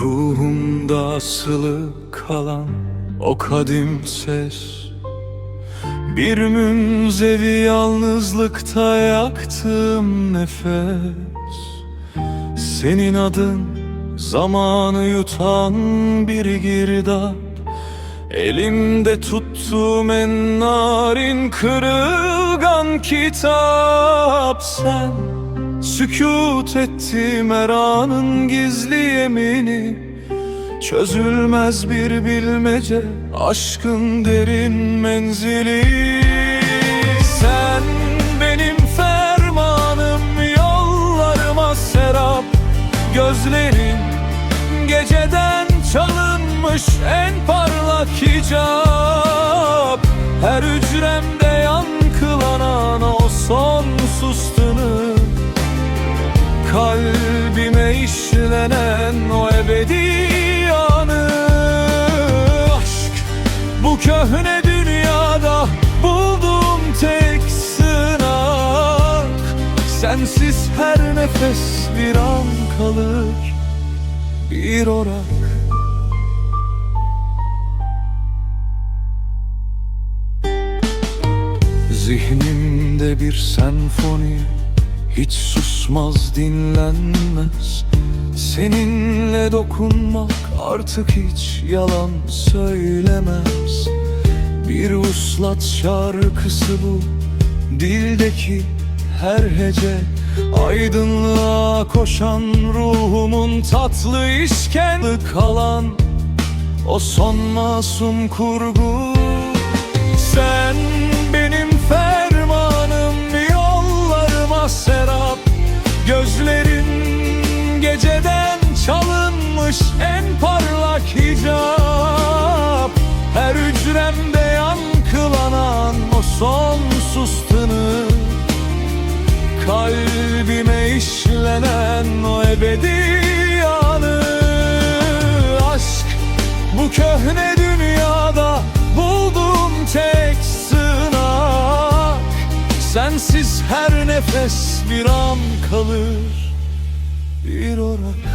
Yüreğimde asılı kalan o kadim ses Bir münzevi yalnızlıkta yaktığım nefes. Senin adın zamanı yutan bir girdap Elimde tuttuğum en narin kırılgan kitap. Sen sükut ettim her anın gizli yemini. Çözülmez bir bilmece aşkın derin menzili. Sen benim fermanım yollarıma serap. Gözlerin geceden çalınmış en parlak hicap. Her hücremde Kalbime işlenen o ebedi anı Aşk. Bu köhne dünyada bulduğum tek sınak. Sensiz her nefes bir an kalır bir orak. Zihnimde bir senfoni hiç susmaz dinlenmez. Seninle dokunmak artık hiç yalan söylemez. Bir uslat şarkısı bu. Dildeki her hece Aydınlığa koşan ruhumun tatlı işkence kalan O son masum kurgu. Sen ebedi anı Aşk bu köhne dünyada bulduğum tek sınak. Sensiz her nefes bir an kalır bir orak